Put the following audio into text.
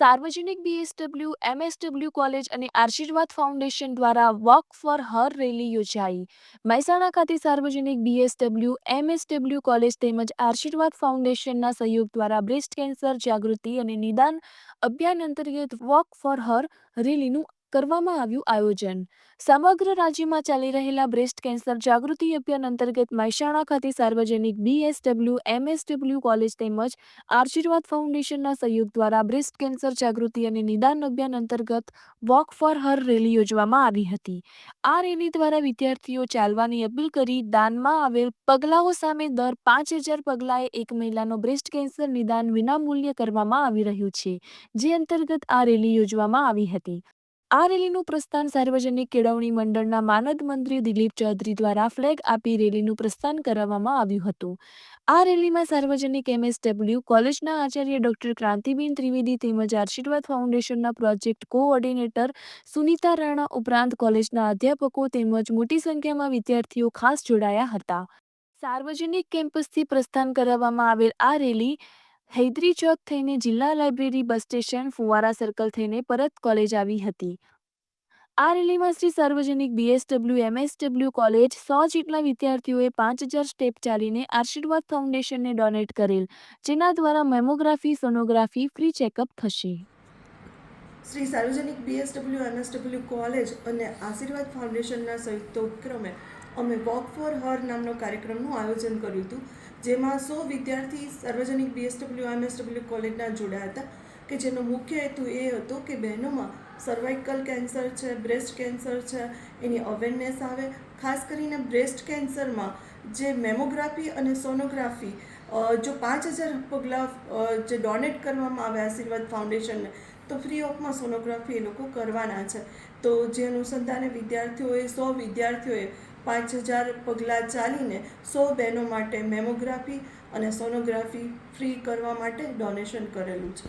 સાર્વજનિક BSW MSW college અને આશીર્વાદ ફાઉન્ડેશન દ્વારા વોક ફોર હર રેલી યોજાઈ. મહેસાણા ખાતે સાર્વજનિક બીએસડબલ્યુ એમએસડબલ્યુ કોલેજ તેમજ આશીર્વાદ ફાઉન્ડેશનના સહયોગ દ્વારા બ્રેસ્ટ કેન્સર જાગૃતિ અને નિદાન અભિયાન અંતર્ગત વોક ફોર હર રેલીનું કરવામાં આવ્યું આયોજન. સમગ્ર રાજ્યમાં ચાલી રહેલા બ્રેસ્ટ કેન્સર જાગૃતિ અભિયાન અંતર્ગત મહેસાણા ખાતે સાર્વજનિક બીએસડબલ્યુ એમએસડબલ્યુ કોલેજ તેમજ આશીર્વાદ ફાઉન્ડેશનના સહયોગ દ્વારા બ્રેસ્ટ કેન્સર જાગૃતિ અને નિદાન અભિયાન અંતર્ગત વોક ફોર હર રેલી યોજવામાં આવી હતી. આ રેલી દ્વારા વિદ્યાર્થીઓ ચાલવાની અપીલ કરી દાનમાં આવેલ પગલાઓ સામે દર પાંચ હજાર પગલાએ એક મહિલાનો બ્રેસ્ટ કેન્સર નિદાન વિનામૂલ્યે કરવામાં આવી રહ્યું છે, જે અંતર્ગત આ રેલી યોજવામાં આવી હતી. આ રેલીનું પ્રસ્થાન સાર્વજનિક કેળવણી મંડળના માનદ મંત્રી દિલીપ ચૌધરી દ્વારા ફ્લેગ આપી રેલીનું પ્રસ્થાન કરાવવામાં આવ્યું હતું. આ રેલીમાં સાર્વજનિક એમએસડબલ્યુ, કોલેજના આચાર્ય ડોક્ટર ક્રાંતિબેન ત્રિવેદી તેમજ આશીર્વાદ ફાઉન્ડેશનના પ્રોજેક્ટ કોઓર્ડિનેટર સુનીતા રાણા ઉપરાંત કોલેજના અધ્યાપકો તેમજ મોટી સંખ્યામાં વિદ્યાર્થીઓ ખાસ જોડાયા હતા. સાર્વજનિક કેમ્પસથી પ્રસ્થાન કરાવવામાં આવેલ આ રેલી હૈદરી ચોક થઈને જિલ્લા લાઇબ્રેરી બસ સ્ટેશન, ફુવારા સર્કલ થઈને પરત કોલેજ આવી હતી. આ રેલીમાં શ્રી સાર્વજનિક બીએસડબલ્યુ એમએસડબલ્યુ કોલેજ સો જેટલા વિદ્યાર્થીઓએ પાંચ હજાર સ્ટેપ ચાલીને આશીર્વાદ ફાઉન્ડેશનને ડોનેટ કરેલ, જેના દ્વારા મેમોગ્રાફી, સોનોગ્રાફી, ફ્રી ચેકઅપ થશે. શ્રી સાર્વજનિક બીએસડબલ્યુ એમએસડબલ્યુ કોલેજ અને આશીર્વાદ ફાઉન્ડેશનના સંયુક્ત ઉપક્રમે અમે વોક ફોર હર નામનો કાર્યક્રમનું આયોજન કર્યું હતું, જેમાં સો વિદ્યાર્થી સાર્વજનિક બીએસડબલ્યુ એમએસડબલ્યુ કોલેજના જોડાયા હતા, કે જેનો મુખ્ય હેતુ એ હતો કે બહેનોમાં સર્વાઇકલ કેન્સર છે બ્રેસ્ટ કેન્સર છે, એની અવેરનેસ આવે. ખાસ કરીને બ્રેસ્ટ કેન્સરમાં જે મેમોગ્રાફી અને સોનોગ્રાફી જો પાંચ હજાર પગલાં જે ડોનેટ કરવામાં આવે આશીર્વાદ ફાઉન્ડેશનને તો ફ્રી ઓફમાં સોનોગ્રાફી એ લોકો કરવાના છે. તો જે અનુસંધાને વિદ્યાર્થીઓએ, સો વિદ્યાર્થીઓએ પાંચ હજાર પગલાં ચાલીને સો બહેનો માટે મેમોગ્રાફી અને સોનોગ્રાફી ફ્રી કરવા માટે ડોનેશન કરેલું છે.